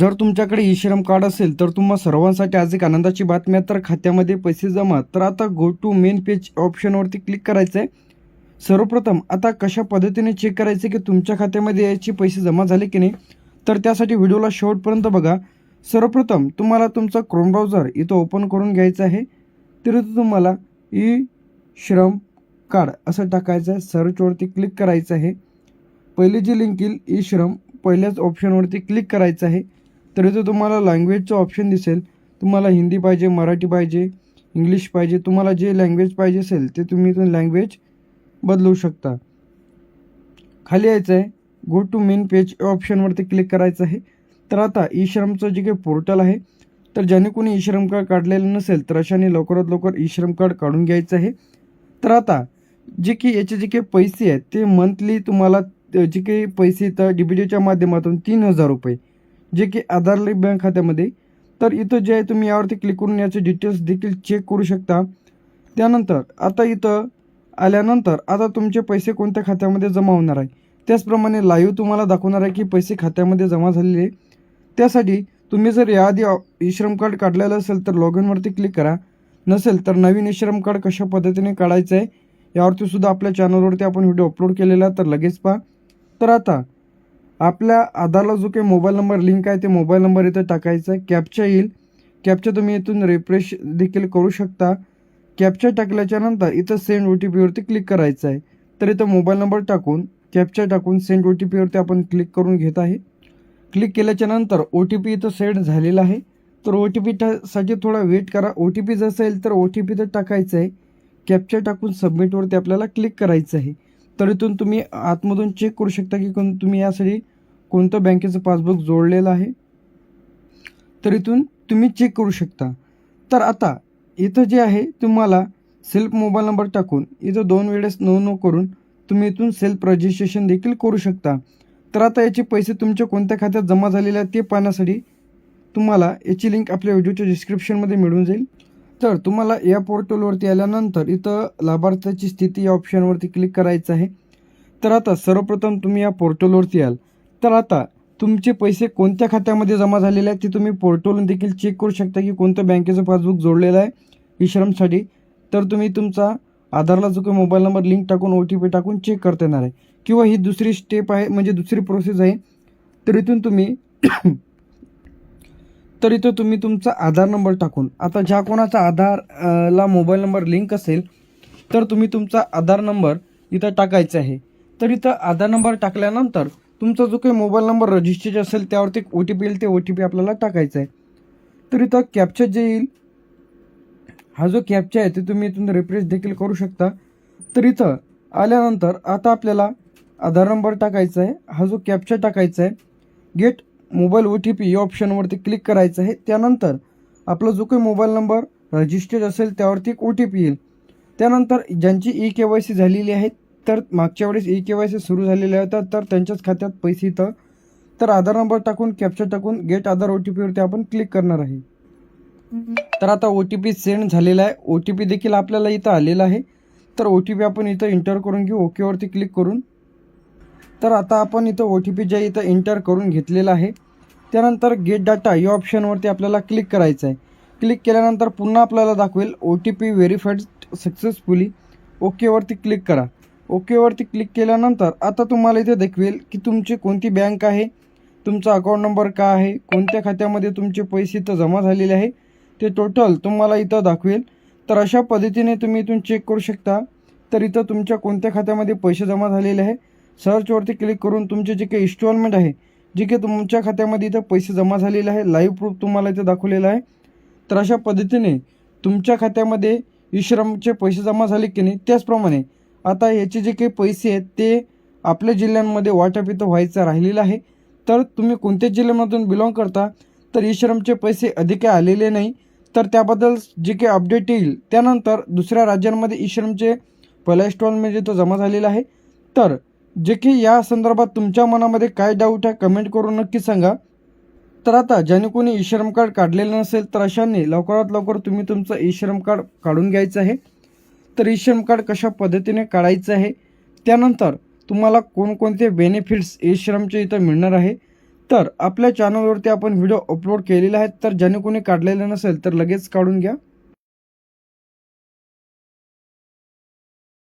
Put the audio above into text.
जर तुमच्याकडे ई श्रम कार्ड असेल तर तुम्हा सर्वांसाठी आज एक आनंदाची बातमी आहे. तर खात्यामध्ये पैसे जमा. तर आता गो टू मेन पेज ऑप्शनवरती क्लिक करायचं आहे सर्वप्रथम आता कशा पद्धतीने चेक करायचे की तुमच्या खात्यामध्ये याचे पैसे जमा झाले की नाही? तर त्यासाठी व्हिडिओला शेवटपर्यंत बघा. सर्वप्रथम तुम्हाला तुमचा क्रोम ब्राउझर इथं ओपन करून घ्यायचं आहे. तर तुम्हाला ई श्रम कार्ड असं टाकायचं आहे. सर्चवरती क्लिक करायचं आहे. पहिली जी लिंक येईल ई श्रम पहिल्याच ऑप्शनवरती क्लिक करायचं आहे. तर इथं तुम्हाला लँग्वेजचं ऑप्शन दिसेल. तुम्हाला हिंदी पाहिजे मराठी पाहिजे इंग्लिश पाहिजे तुम्हाला जे लँग्वेज पाहिजे असेल ते तुम्ही इथून लँग्वेज बदलू शकता. खाली यायचं आहे गो टू मेन पेज ऑप्शनवरती क्लिक करायचं आहे. तर आता ई श्रमचं जे काही पोर्टल आहे तर ज्याने कोणी ई श्रम कार्ड काढलेलं नसेल तर अशाने लवकरात लवकर ई श्रम कार्ड काढून घ्यायचं आहे. तर आता जे की याचे जे काही पैसे आहेत ते मंथली तुम्हाला जे काही पैसे तर डी माध्यमातून तीन हजार रुपये. जे की आधार लिंक बँक खात्यामध्ये. तर इथं जे आहे तुम्ही यावरती क्लिक करून याचे डिटेल्स देखील चेक करू शकता. त्यानंतर आता इथं आल्यानंतर आता तुमचे पैसे कोणत्या खात्यामध्ये जमा होणार आहे? त्याचप्रमाणे लाईव्ह तुम्हाला दाखवणार आहे की पैसे खात्यामध्ये जमा झालेले त्यासाठी तुम्ही जर याआधी ई श्रम कार्ड काढलेलं असेल तर लॉग इनवरती क्लिक करा. नसेल तर नवीन ई श्रम कार्ड कशा पद्धतीने काढायचं आहे यावरती सुद्धा आपल्या चॅनलवरती आपण व्हिडिओ अपलोड केलेला तर लगेच पहा. तर आता आपल्या आधारला जो काही मोबाईल नंबर लिंक आहे ते मोबाईल नंबर इथं टाकायचा आहे. कॅपचा येईल. कॅपचा तुम्ही इथून रिफ्रेश देखील करू शकता. कॅपचा टाकल्याच्या नंतर इथं सेंड ओ टी पीवरती क्लिक करायचं आहे. तर इथं मोबाईल नंबर टाकून कॅपचा टाकून सेंड ओ टी पीवरती आपण क्लिक करून घेत आहे. क्लिक केल्याच्यानंतर ओ टी पी इथं सेंड झालेला आहे. तर ओ टी पीसाठी थोडा वेट करा. ओ टी पी जर असेल तर ओ टी पी तर टाकायचं आहे. कॅप्चर टाकून सबमिटवरती आपल्याला क्लिक करायचं आहे. तर इथून तुम्ही आतमधून चेक करू शकता की कोण तुम्ही यासाठी कोणतं बँकेचं पासबुक जोडलेलं आहे. तर इथून तुम्ही चेक करू शकता. तर आता इथं जे आहे तुम्हाला सेल्फ मोबाईल नंबर टाकून इथं दोन वेळेस नोंद करून तुम्ही इथून सेल्फ रजिस्ट्रेशन देखील करू शकता. तर आता याचे पैसे तुमच्या कोणत्या खात्यात जमा झालेले आहेत ते पाहण्यासाठी तुम्हाला याची लिंक आपल्या व्हिडिओच्या डिस्क्रिप्शनमध्ये मिळून जाईल. तर तुम्हाला या पोर्टलवरती आल्यानंतर इथं लाभार्थ्याची स्थिती या ऑप्शनवरती क्लिक करायचं आहे. तर आता सर्वप्रथम तुम्ही या पोर्टलवरती याल तर आता तुमचे पैसे कोणत्या खात्यामध्ये जमा झालेले आहेत ते तुम्ही पोर्टलवरून देखील चेक करू शकता की कोणतं बँकेचं पासबुक जोडलेलं आहे ई तर तुम्ही तुमचा आधारला जो काही मोबाईल नंबर लिंक टाकून ओ टी पी टाकून चेक करता येणार आहे. किंवा ही दुसरी स्टेप आहे म्हणजे दुसरी प्रोसेस आहे. तर इथून तुम्ही तर इथं तुम्ही तुमचा आधार नंबर टाकून आता ज्या कोणाचा आधार ला मोबाईल नंबर लिंक असेल तर तुम्ही तुमचा आधार नंबर इथं टाकायचा आहे. तर इथं आधार नंबर टाकल्यानंतर तुमचा जो काही मोबाईल नंबर रजिस्टर्ड असेल त्यावरती ओ टी पी येईल ते ओ टी पी आपल्याला टाकायचा आहे. तर इथं कॅप्चर जे येईल हा जो कॅप्चा आहे ते तुम्ही इथून रिफ्रेश देखील करू शकता. तर इथं आल्यानंतर आता आपल्याला आधार नंबर टाकायचा आहे हा जो कॅप्चा टाकायचा आहे get mobile O T P या ऑप्शनवरती क्लिक करायचं आहे. त्यानंतर आपला जो काही मोबाईल नंबर रजिस्टर्ड असेल त्यावरती एक ओ टी पी येईल. त्यानंतर ज्यांची ई के वाय सी झालेली आहे तर मागच्या वेळेस ई के वाय सी सुरू झालेल्या होत्या तर त्यांच्याच खात्यात पैसे इथं. तर आधार नंबर टाकून कॅप्चर टाकून गेट आधार ओ टी पीवरती आपण क्लिक करणार आहे. तर आता ओ टी पी सेंड झालेला आहे. ओ टी पी देखील आपल्याला इथं आलेला आहे. तर ओ टी पी आपण इथं इंटर करून घेऊ. ओकेवरती क्लिक करून. तर आता आपण इथं ओ टी पी ज्या इथं इंटर करून घेतलेला आहे. त्यानंतर गेट डाटा या ऑप्शनवरती आपल्याला क्लिक करायचं आहे क्लिक केल्यानंतर पुन्हा आपल्याला दाखवेल O T P verified successfully ओकेवरती click करा. ओकेवरती क्लिक केल्यानंतर आता तुम्हाला इथे दाखवेल की तुमची कोणती बँक आहे तुमचा अकाउंट नंबर काय आहे कोणत्या खात्यामध्ये तुमचे पैसे इथं जमा झालेले आहे ते टोटल तुम्हाला इथं दाखवेल. तर अशा पद्धतीने तुम्ही इथून चेक करू शकता. तर इथं तुमच्या कोणत्या खात्यामध्ये पैसे जमा झालेले आहे सर्चवरती क्लिक करून तुमचे जे काही इन्स्टॉलमेंट आहे जे काही तुमच्या खात्यामध्ये इथं पैसे जमा झालेले आहे. लाईव्ह प्रूफ तुम्हाला इथं दाखवलेलं आहे. तर अशा पद्धतीने तुमच्या खात्यामध्ये ई श्रमचे पैसे जमा झाले की नाही त्याचप्रमाणे आता याचे जे काही पैसे आहेत ते आपल्या जिल्ह्यांमध्ये वाटप इथं व्हायचं राहिलेलं आहे. तर तुम्ही कोणत्या जिल्ह्यामधून बिलॉंग करता तर ई श्रमचे पैसे अधिक आलेले नाही. तर त्याबद्दल जे काही अपडेट येईल त्यानंतर दुसऱ्या राज्यांमध्ये ई श्रमचे पहिला इन्स्टॉलमेंट इथं जमा झालेला आहे. तर जे की या संदर्भात तुमच्या मनामध्ये काय डाऊट आहे कमेंट करून नक्की सांगा. तर आता ज्याने कोणी ई श्रम कार्ड काढलेलं नसेल तर अशांनी लवकरात लवकर तुम्ही तुमचं ई श्रम कार्ड काढून घ्यायचं आहे. तर ई श्रम कार्ड कशा पद्धतीने काढायचं आहे त्यानंतर तुम्हाला कोणकोणते बेनिफिट्स ई श्रमचे इथं मिळणार आहे. तर आपल्या चॅनलवरती आपण व्हिडिओ अपलोड केलेले आहेत तर ज्याने कोणी काढलेले नसेल तर लगेच काढून घ्या.